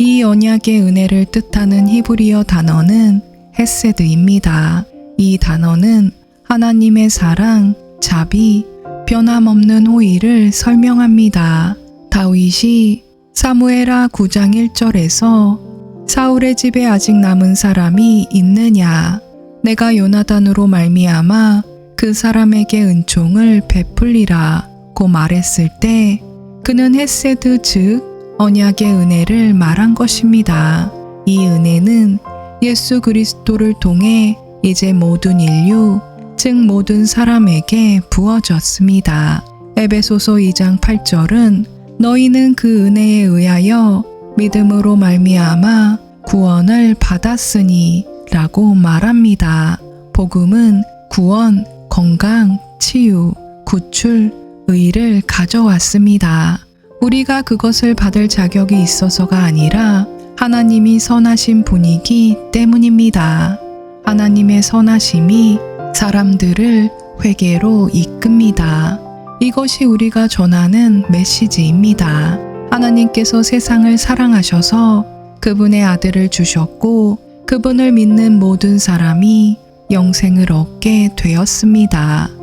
이 언약의 은혜를 뜻하는 히브리어 단어는 헤세드입니다. 이 단어는 하나님의 사랑, 자비, 변함없는 호의를 설명합니다. 다윗이 사무엘하 9장 1절에서 사울의 집에 아직 남은 사람이 있느냐 내가 요나단으로 말미암아 그 사람에게 은총을 베풀리라고 말했을 때 그는 헤세드 즉 언약의 은혜를 말한 것입니다. 이 은혜는 예수 그리스도를 통해 이제 모든 인류 즉 모든 사람에게 부어졌습니다. 에베소서 2장 8절은 너희는 그 은혜에 의하여 믿음으로 말미암아 구원을 받았으니 라고 말합니다. 복음은 구원, 건강, 치유, 구출, 의를 가져왔습니다. 우리가 그것을 받을 자격이 있어서가 아니라 하나님이 선하신 분이기 때문입니다. 하나님의 선하심이 사람들을 회개로 이끕니다. 이것이 우리가 전하는 메시지입니다. 하나님께서 세상을 사랑하셔서 그분의 아들을 주셨고 그분을 믿는 모든 사람이 영생을 얻게 되었습니다.